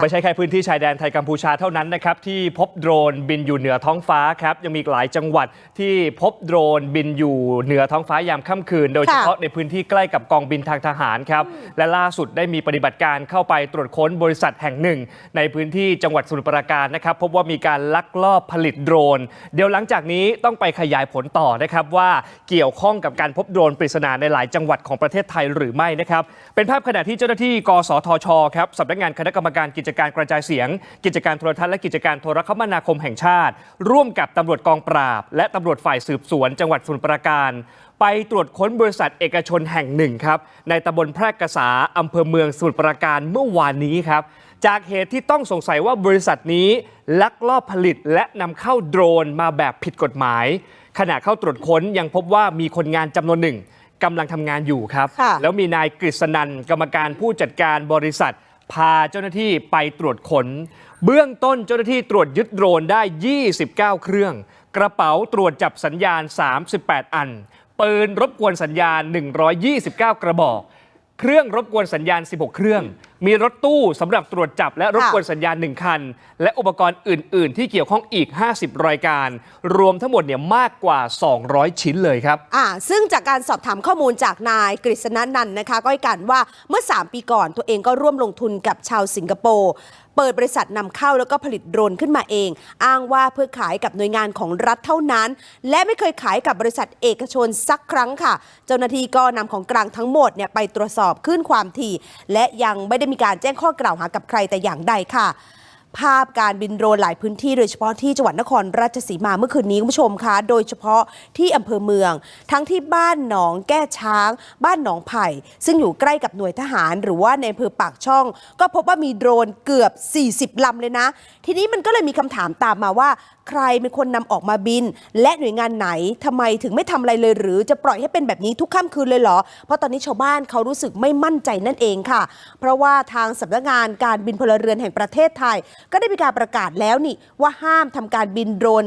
ไม่ใช่แค่พื้นที่ชายแดนไทยกัมพูชาเท่านั้นนะครับที่พบโดรนบินอยู่เหนือท้องฟ้าครับยังมีอีกหลายจังหวัดที่พบโดรนบินอยู่เหนือท้องฟ้ายามค่ำคืน โดยเฉพาะในพื้นที่ใกล้กับกองบินทางทหารครับและล่าสุดได้มีปฏิบัติการเข้าไปตรวจค้นบริษัทแห่งหนึ่ง ในพื้นที่จังหวัดสมุทรปราการนะครับพบว่ามีการลักลอบผลิตโดรน เดี๋ยวหลังจากนี้ต้องไปขยายผลต่อนะครับว่าเกี่ยวข้องกับการพบโดรนปริศนาในหลายจังหวัดของประเทศไทยหรือไม่นะครับเป็นภาพขณะที่เจ้าหน้าที่กสทชครับสำนักงานคณะกรรมการกิจการกระจายเสียง กิจการโทรทัศน์และกิจการโทรคมนาคมแห่งชาติ ร่วมกับตำรวจกองปราบ และตำรวจฝ่ายสืบสวน จังหวัดสมุพรปราการ ไปตรวจค้นบริษัทเอกชนแห่งหนึ่งครับในตำบลแพรกกษาอำเภอเมืองสมุทรปราการเมื่อวานนี้ครับจากเหตุที่ต้องสงสัยว่าบริษัทนี้ลักลอบผลิตและนำเข้าโดรนมาแบบผิดกฎหมาย ขณะเข้าตรวจค้นยังพบว่ามีคนงานจำนวนหนึ่งกำลังทำงานอยู่ครับค่ะแล้วมีนายกฤษนันกรรมการผู้จัดการบริษัท พาเจ้าหน้าที่ไปตรวจขน เบื้องต้นเจ้าหน้าที่ตรวจยึดโดรนได้ 29 เครื่อง กระเป๋าตรวจจับสัญญาณ 38 อัน ปืนรบกวนสัญญาณ 129 กระบอก เครื่องรบกวนสัญญาณ 16 เครื่อง มีรถตู้สำหรับตรวจจับและรบกวนสัญญาณ 1 คัน และอุปกรณ์อื่น ๆ ที่เกี่ยวข้องอีก 50 รายการ รวมทั้งหมดเนี่ยมากกว่า 200 ชิ้นเลยครับอ่าซึ่งจากการสอบถามข้อมูลจากนายกฤษณนันท์นะคะ ก็ให้การว่าเมื่อ 3 ปีก่อนตัวเองก็ร่วมลงทุนกับชาวสิงคโปร์เปิดบริษัทนำเข้าแล้วก็ผลิตโดรนขึ้นมาเอง อ้างว่าเพื่อขายกับหน่วยงานของรัฐเท่านั้น และไม่เคยขายกับบริษัทเอกชนสักครั้งค่ะ เจ้าหน้าที่ก็นำของกลางทั้งหมดเนี่ยไปตรวจสอบขึ้นความถี่ และยังไม่ได้มีการแจ้งข้อกล่าวหากับใครแต่อย่างใดค่ะ ภาพการบินโดรนหลายพื้นที่โดยเฉพาะที่จังหวัดนครราชสีมาเมื่อคืนนี้คุณผู้ชมคะโดยเฉพาะที่อำเภอเมือง ทั้งที่บ้านหนองแก้ช้าง บ้านหนองไผ่ ซึ่งอยู่ใกล้กับหน่วยทหาร หรือว่าในอำเภอปากช่อง ก็พบว่ามีโดรนเกือบ 40ลำเลยนะ ทีนี้มันก็เลยมีคำถามตามมาว่า ใครเป็นคนนำออกมาบิน และหน่วยงานไหนทำไมถึงไม่ทำอะไรเลย หรือจะปล่อยให้เป็นแบบนี้ทุกค่ำคืนเลยเหรอ เพราะตอนนี้ชาวบ้านเขารู้สึกไม่มั่นใจนั่นเองค่ะ เพราะว่าทางสำนักงานการบินพลเรือนแห่งประเทศไทย ก็ได้มีการประกาศแล้วนี่ว่าห้ามทำการบินโดรน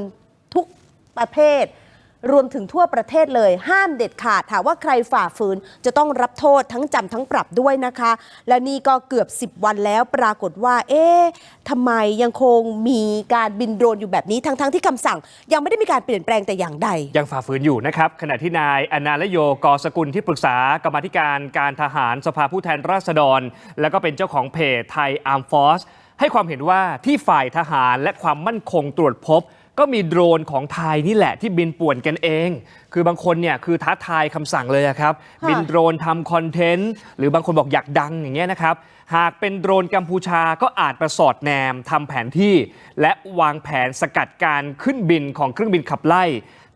ทุกประเภท รวมถึงทั่วประเทศเลยห้ามเด็ดขาดถามว่าใครฝ่าฝืนจะต้องรับโทษทั้งจำทั้งปรับด้วยนะคะ และนี่ก็เกือบ 10 วันแล้วปรากฏว่า เอ๊ะทำไมยังคงมีการบินโดรนอยู่แบบนี้ทั้งๆที่คำสั่ง ยังไม่ได้มีการเปลี่ยนแปลงแต่อย่างใด ยังฝ่าฝืนอยู่นะครับ ขณะที่นายอนาลโยกอสกุลที่ปรึกษากรรมาธิการการทหารสภาผู้แทนราษฎร แล้วก็เป็นเจ้าของเพจไทยอาร์มฟอสให้ความเห็นว่าที่ฝ่ายทหารและความมั่นคงตรวจพบ ก็มีโดรนของไทยนี่แหละที่บินป่วนกันเอง คือบางคนเนี่ยคือท้าทายคำสั่งเลยอะครับค่ะบินโดรนทำคอนเทนต์ หรือบางคนบอกอยากดังอย่างเงี้ยนะครับ หากเป็นโดรนกัมพูชาก็อาจประสอดแนมทำแผนที่ และวางแผนสกัดการขึ้นบินของเครื่องบินขับไล่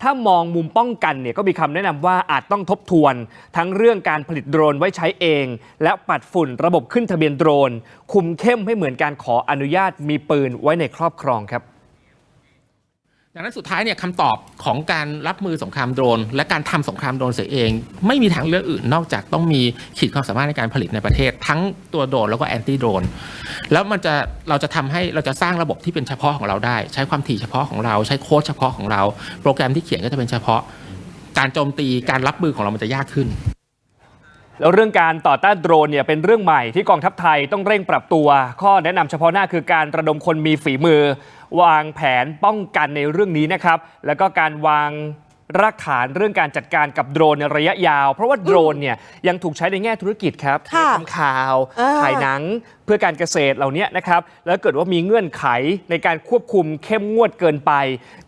ถ้ามองมุมป้องกันเนี่ยก็มีคำแนะนำว่าอาจต้องทบทวน ทั้งเรื่องการผลิตโดรนไว้ใช้เอง และปัดฝุ่นระบบขึ้นทะเบียนโดรน คุมเข้มให้เหมือนการขออนุญาตมีปืนไว้ในครอบครองครับ ดังนั้นสุดท้ายเนี่ยคำตอบของการรับมือสงครามโดรน และการทำสงครามโดรนเสียเอง ไม่มีทางเลือกอื่นนอกจากต้องมีขีดความสามารถในการผลิตในประเทศ ทั้งตัวโดรนแล้วก็แอนตี้โดรนแล้วมันจะเราจะทำให้เราจะสร้างระบบที่เป็นเฉพาะของเราได้ ใช้ความถี่เฉพาะของเรา ใช้โค้ดเฉพาะของเรา โปรแกรมที่เขียนก็จะเป็นเฉพาะ การโจมตีการรับมือของเรามันจะยากขึ้น แล้วเรื่องการต่อต้านโดรนเนี่ยเป็นเรื่องใหม่ที่กองทัพไทยต้องเร่งปรับตัว ข้อแนะนำเฉพาะหน้าคือการระดมคนมีฝีมือ วางแผนป้องกันในเรื่องนี้นะครับ แล้วก็การวางรากฐานเรื่องการจัดการกับโดรนในระยะยาว เพราะว่าโดรนเนี่ยยังถูกใช้ในแง่ธุรกิจครับค่ะทำข่าวอ่าถ่ายหนัง เพื่อการเกษตรเหล่านี้นะครับ แล้วเกิดว่ามีเงื่อนไขในการควบคุมเข้มงวดเกินไป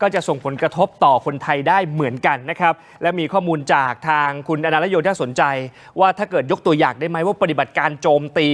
ก็จะส่งผลกระทบต่อคนไทยได้เหมือนกันนะครับ และมีข้อมูลจากทางคุณอนาลโยถ้าสนใจ ว่าถ้าเกิดยกตัวอย่างได้ไหมว่าปฏิบัติการโจมตี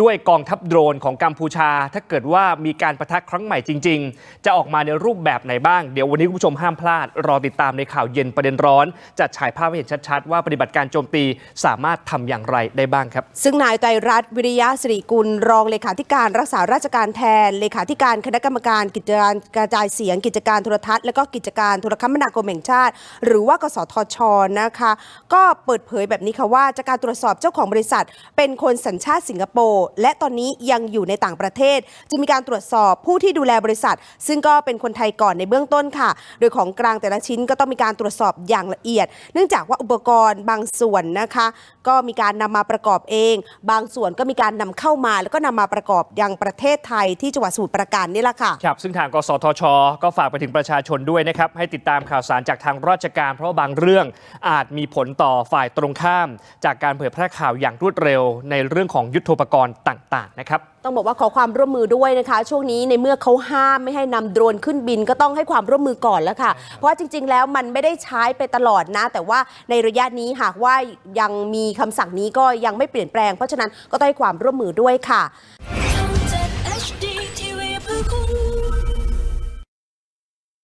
ด้วยกองทัพโดรนของกัมพูชา ถ้าเกิดว่ามีการประทะครั้งใหม่จริง ๆ จะออกมาในรูปแบบไหนบ้างเดี๋ยววันนี้คุณผู้ชมห้ามพลาด รอติดตามในข่าวเย็นประเด็นร้อนจะฉายภาพให้เห็นชัดๆ ว่าปฏิบัติการโจมตีสามารถทำอย่างไรได้บ้างครับ ซึ่งนายไตรรัตน์วิริยะสิริกุลรองเลขาธิการรักษาราชการแทน เลขาธิการคณะกรรมการกิจการกระจายเสียง กิจการโทรทัศน์และก็กิจการโทรคมนาคมแห่งชาติ หรือว่ากสทชนะคะ ก็เปิดเผยแบบนี้ค่ะว่าจากการตรวจสอบเจ้าของบริษัท เป็นคนสัญชาติสิงคโปร์และตอนนี้ยังอยู่ในต่างประเทศจึงมีการตรวจสอบผู้ที่ดูแลบริษัท ซึ่งก็เป็นคนไทยก่อนในเบื้องต้นค่ะ โดยของกลางแต่ละชิ้นก็ต้องมีการตรวจสอบอย่างละเอียด เนื่องจากว่าอุปกรณ์บางส่วนนะคะ ก็มีการนำมาประกอบเอง บางส่วนก็มีการนำเข้ามาแล้วก็แล้วก็นำมาประกอบยังประเทศไทยที่จังหวัดสมุทรปราการนี่แหละค่ะครับซึ่งทางกสทช ก็ฝากไปถึงประชาชนด้วยนะครับให้ติดตามข่าวสารจากทางราชการ เพราะว่าบางเรื่องอาจมีผลต่อฝ่ายตรงข้าม จากการเผยแพร่ข่าวอย่างรวดเร็ว ในเรื่องของยุทโธปกรณ์ต่าง ๆ นะครับต้องบอกว่าขอความร่วมมือด้วยนะคะ ช่วงนี้ในเมื่อเขาห้ามไม่ให้นำโดรนขึ้นบินก็ต้องให้ความร่วมมือก่อนแล้วค่ะ เพราะว่าจริง ๆ แล้วมันไม่ได้ใช้ไปตลอดนะ แต่ว่าในระยะนี้หากว่ายังมีคำสั่งนี้ก็ยังไม่เปลี่ยนแปลง เพราะฉะนั้นก็ต้องให้ความร่วมมือด้วยค่ะ啊。